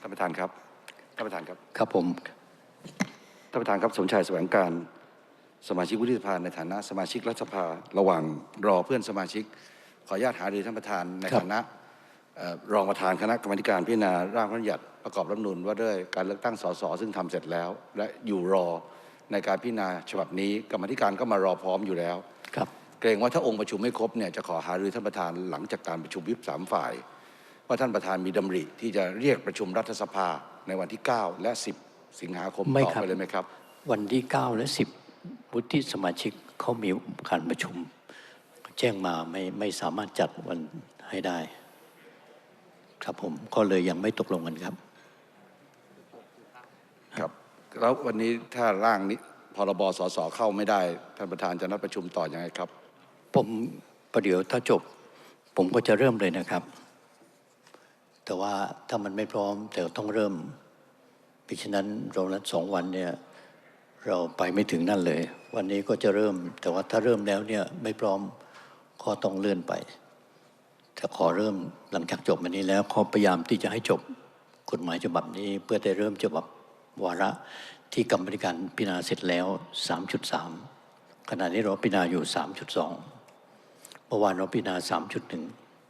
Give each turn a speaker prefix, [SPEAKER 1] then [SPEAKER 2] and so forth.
[SPEAKER 1] ท่านประธานครับท่านประธานครับ
[SPEAKER 2] ครับผม
[SPEAKER 1] ท่านประธานครับสมชายแสวงการสมาชิกวุฒิสภาในฐานะสมาชิกรัฐสภาระหว่างรอเพื่อนสมาชิก ขออนุญาตหารือท่านประธานใน
[SPEAKER 2] ครับ
[SPEAKER 1] ฐานะเอ่อรองประธานคณะกรรมาธิการพิจารณาร่างพระบัญญัติประกอบรัฐธรรมนูญว่าด้วยการเลือกตั้งสสซึ่งทำเสร็จแล้ว และอยู่รอในการพิจารณาฉบับนี้กรรมาธิการก็มารอพร้อมอยู่แล้ว
[SPEAKER 2] ครับ
[SPEAKER 1] เกรงว่าถ้าองค์ประชุมไม่ครบเนี่ยจะขอหารือท่านประธานหลังจากการประชุมวิปสามฝ่ายว่า ท่านประธานมีดำริที่จะเรียกประชุมรัฐสภาในวันที่ 9 และ 10 สิงหาคม
[SPEAKER 2] ไม่
[SPEAKER 1] ต่อ
[SPEAKER 2] ครับ
[SPEAKER 1] ไปเลยไหมครับ
[SPEAKER 2] วันที่ 9 และ 10 วุฒิสมาชิกเขามีการประชุม แจ้งมาไม่ไม่สามารถจัดวันให้ได้ ครับผมก็เลยยังไม่ตกลงกันครับ
[SPEAKER 1] ครับแล้ววันนี้ถ้าร่างนี้พรบสสเข้าไม่ได้ ท่านประธานจะนัดประชุมต่ออยังไงครับ
[SPEAKER 2] ผมประเดี๋ยวถ้าจบ ผมก็จะเริ่มเลยนะครับ แต่ว่าถ้ามันไม่พร้อมแต่ต้องเริ่มเพราะฉะนั้นเรานัดสองวันเนี่ยเราไปไม่ถึงนั่นเลย วันนี้ก็จะเริ่ม แต่ว่าถ้าเริ่มแล้วเนี่ยไม่พร้อมก็ต้องเลื่อนไปแต่ขอเริ่มหลังจากจบวันนี้แล้วขอพยายามที่จะให้จบกฎหมายฉบับนี้ เพื่อได้เริ่มฉบับวาระที่กรรมธิการพิจารณาเสร็จแล้ว 3.3 ขณะนี้เราพิจารณาอยู่ 3.2 เมื่อวานเราพิจารณา 3.1